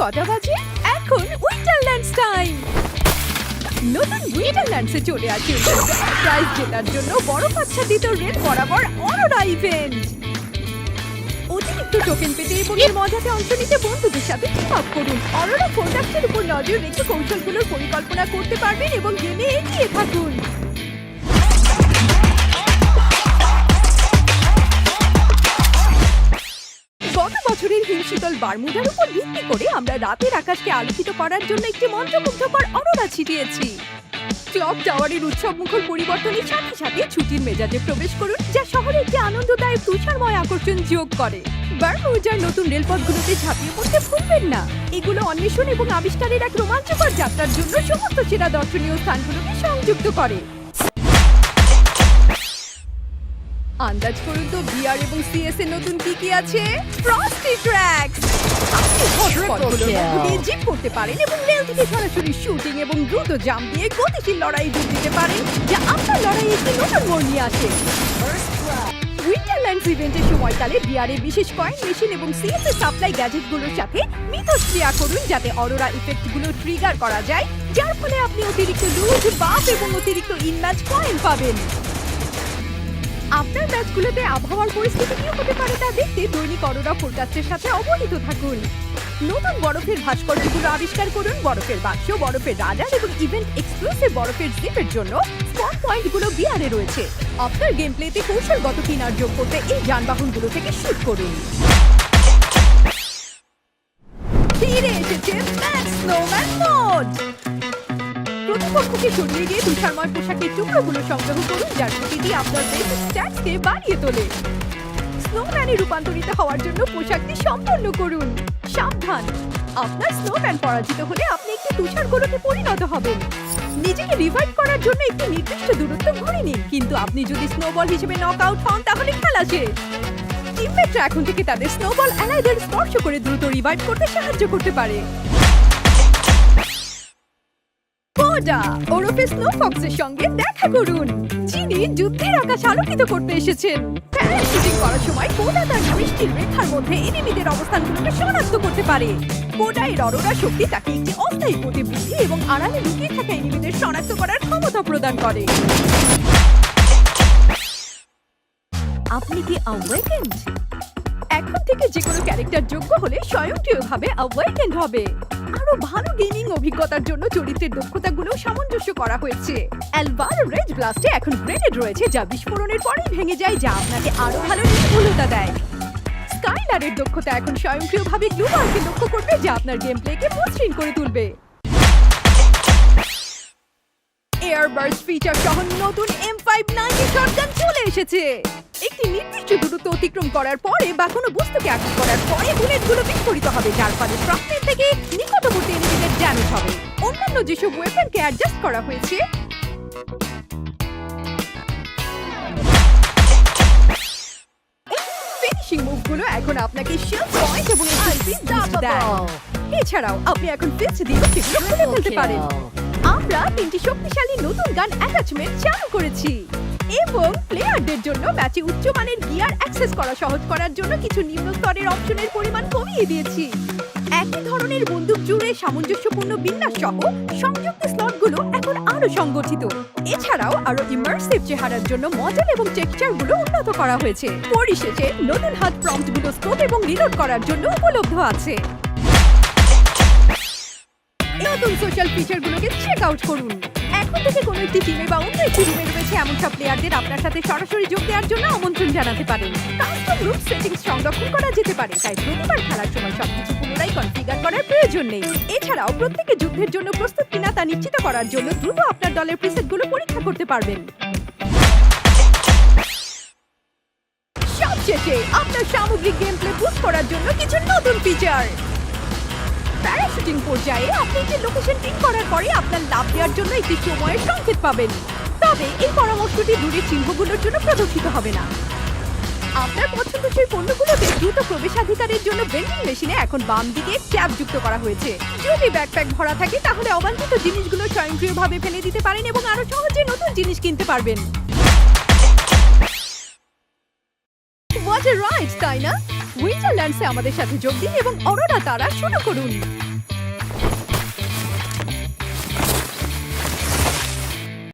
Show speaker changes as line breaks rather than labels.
কটা বাজে? এখন উইন্টারল্যান্ডস টাইম নতুন উইন্টারল্যান্ডসে চলে আসে। প্রাইজ জেতার জন্য বরফ আচ্ছাদিত রেড বরাবর অরোরা ইভেন্ট অতিরিক্ত টোকেন পেতে এবং এর মজাতে অংশ নিতে বন্ধুদের সাথে টিম আপ করুন। অরোরা প্রোডাক্টের উপর নজর রেখে কৌশলগুলোর পরিকল্পনা করতে পারবেন এবং গেমে এগিয়ে থাকুন। হিমশীতল বারমুদার উপর ভিত্তি করে আমরা রাতের আকাশকে আলোকিত করার জন্য একটি মন্ত্রমুগ্ধকর অরোরা ছিটিয়েছি। ক্লক টাওয়ারের উৎসব মুখর পরিবর্তনের সাথে সাথে ছুটির মেজাজে প্রবেশ করুন, যা শহরে একটি আনন্দদায়ক, তুষারময় আকর্ষণ যোগ করে। বারমুজার নতুন রেলপথগুলোতে ঝাঁপিয়ে পড়তে ভুলবেন না। এগুলো অন্বেষণ এবং আবিষ্কারের এক রোমাঞ্চকর যাত্রার জন্য সমস্ত সেরা দর্শনীয় স্থানগুলোকে সংযুক্ত করে। আন্দাজ করুন তো বিআর এবং সিএস এর নতুন কি কি আছে? ফ্রস্টি ট্র্যাক্স আপনি হটস্পটগুলোর মধ্য দিয়ে জিপ করতে পারেন এবং রেল থেকে সরাসরি শুটিং এবং দ্রুত জাম্প দিয়ে গতিশীল লড়াই যোগ দিতে পারেন যা আপনার লড়াইয়ে একটি নতুন মোড় নিয়ে আসে। উইন্টারল্যান্ডস ইভেন্টের সময়কালে বিআর বিশেষ কয়েন মেশিন এবং সিএস এর সাপ্লাই গ্যাজেটগুলোর সাথে মিথস্ক্রিয়া করুন যাতে অরোরা ইফেক্টগুলো ট্রিগার করা যায় যার ফলে আপনি অতিরিক্ত লুজ বাফ এবং অতিরিক্ত ইনম্যাচ কয়েন পাবেন। আপনার আবহাওয়ার পরিস্থিতি কি হতে পারে তা দেখতে দৈনিক অরোরা ফোরকাস্টের সাথে অবহিত থাকুন। নতুন বরফের ভাস্কর্যগুলো আবিষ্কার করুন বরফের বাক্স, বরফের রাডার এবং ইভেন্ট এক্সক্লুসিভ বরফের জিপের জন্য স্পট পয়েন্টগুলো বিয়ারে রয়েছে। আপনার গেম প্লেতে কৌশলগত কিনার যোগ করতে এই যানবাহনগুলো থেকে শুট করুন। ফিরে এসেছে ম্যাক্স স্নোম্যান মোড প্রতিপক্ষকে সরিয়ে দিয়ে তুষারময় পোশাকের টুকরোগুলো সংগ্রহ করুন, যার প্রতিটি আপনার বেসিক স্ট্যাটসকে বাড়িয়ে তোলে। স্নোম্যানে রূপান্তরিত হওয়ার জন্য পোশাকটি সম্পন্ন করুন। সাবধান। আপনার স্নোম্যান পরাজিত হলে আপনি একটি তুষার গোলকে পরিণত হবেন। নিজেকে রিভাইভ করার জন্য একটি নির্দিষ্ট দূরত্ব ঘুরে নিন, কিন্তু আপনি যদি স্নোবল হিসেবে নক আউট হন, তাহলে খেলা শেষ। টিমমেটরা এখন থেকে তাদের স্নোবল অ্যালাইদের স্পর্শ করে দ্রুত রিভাইভ করতে সাহায্য করতে পারে। কোডা ওরফে স্নো ফক্সের সঙ্গে দেখা করুন, যিনি যুদ্ধের আকাশ আলোকিত করতে এসেছেন। প্যারাশুটিং করার সময় কোডা তার দৃষ্টির রেখার মধ্যে এনিমিদের অবস্থানগুলোকে শনাক্ত করতে পারে। কোডা এর অরোরা শক্তি তাকে একটি অস্থায়ী গতিবৃদ্ধি এবং আড়ালে লুকিয়ে থাকা এনিমিদের শনাক্ত করার ক্ষমতা প্রদান করে। আপনি কি অ্যাওয়েকেন্ড এখন থেকে যে কোনো ক্যারেক্টার যোগ্য হলে স্বয়ংক্রিয়ভাবে অ্যাওয়েকেন্ড হবে। আরও ভালো গেমিং অভিজ্ঞতার জন্য চরিত্রের দক্ষতাগুলো সামঞ্জস্য করা হয়েছে। অ্যালভার রেড ব্লাস্টে এখন গ্রেনেড রয়েছে যা বিস্ফোরণের পরেই ভেঙে যায়, যা আপনাকে আরও ভালো নির্ভুলতা দেয়। স্কাইলারের দক্ষতা এখন স্বয়ংক্রিয়ভাবে গ্লুবারকে লক্ষ্য করবে, যা আপনার গেম প্লেকে মসৃণ করে তুলবে। এয়ারবার্স ফিচার সহ নতুন এম ফাইভ নাইনটি শটগান চলে এসেছে। একটি নির্দিষ্ট দূরত্ব অতিক্রম করার পরে বা কোনো বস্তুকে আঘাত করার পরে বুলেটগুলো বিস্ফোরিত হবে। যার ফলে শ্রমের থেকে নিকটবর্তী এনিমিদের ড্যামেজ হবে। অন্যান্য যেসব ওয়েপনকে অ্যাডজাস্ট করা হয়েছে ফিনিশিং মুভগুলো এখন আপনাকে শিল্ড পয়েন্ট এবং এছাড়াও আপনি এখন ফিচ দিয়ে সেগুলো খুলে ফেলতে পারেন। আমরা তিনটি শক্তিশালী নতুন গান অ্যাটাচমেন্ট চালু করেছি। এবং প্লেয়ারদের জন্য ম্যাচে উচ্চমানের গিয়ার অ্যাক্সেস করা সহজ করার জন্য কিছু নিম্ন স্তরের অপশনের পরিমাণ কমিয়ে দিয়েছি। একই ধরনের বন্দুক জুড়ে সামঞ্জস্যপূর্ণ বিন্যাস সহ সংযুক্ত স্লটগুলো এখন আরও সংগঠিত। এছাড়াও আরও ইমার্সিভ চেহারার জন্য মডেল এবং টেক্সচারগুলো উন্নত করা হয়েছে। পরিশেষে নতুন হাত প্রম্পটগুলো স্কোপ এবং রিলোড করার জন্য উপলব্ধ আছে। নতুন সোশ্যাল ফিচারগুলোকে চেক আউট করুন। এখন থেকে কোনো একটি টিমে বা অন্য একটি রুমে রয়েছে এমন সব প্লেয়ারদের আপনার সাথে সরাসরি যোগ দেওয়ার জন্য আমন্ত্রণ জানাতে পারেন। কাস্টম রুম সেটিংস সংরক্ষণ করা যেতে পারে, তাই প্রতিবার খেলার সময় সবকিছু পুনরায় কনফিগার করার প্রয়োজন নেই। এছাড়াও প্রত্যেকে যুদ্ধের জন্য প্রস্তুত কিনা তা নিশ্চিত করার জন্য দ্রুত আপনার দলের প্রিসেটগুলো পরীক্ষা করতে পারবেন। সবশেষে আপনার সামগ্রিক গেম প্লে বুস্ট করার জন্য কিছু নতুন ফিচার প্যারাশুটিং পর্যায়ে আপনি একটি লোকেশন পিন করার পরে আপনার লাভ দেওয়ার জন্য একটি সময়ের সংকেত পাবেন। তবে এই পরামর্শটি দূরের চিহ্নগুলোর জন্য প্রদর্শিত হবে না। আপনার পছন্দসই পণ্যগুলোতে দ্রুত প্রবেশাধিকারের জন্য ভেন্ডিং মেশিনে এখন বাম দিকে ট্যাব যুক্ত করা হয়েছে। যদি ব্যাকপ্যাক ভরা থাকে তাহলে অবাঞ্ছিত জিনিসগুলো স্বয়ংক্রিয়ভাবে ফেলে দিতে পারেন এবং আরও সহজে নতুন জিনিস কিনতে পারবেন। Ride, তাই না? উইন্টারল্যান্ডসে আমাদের সাথে যোগ দিন এবং অরোরা তারা শুরু করুন।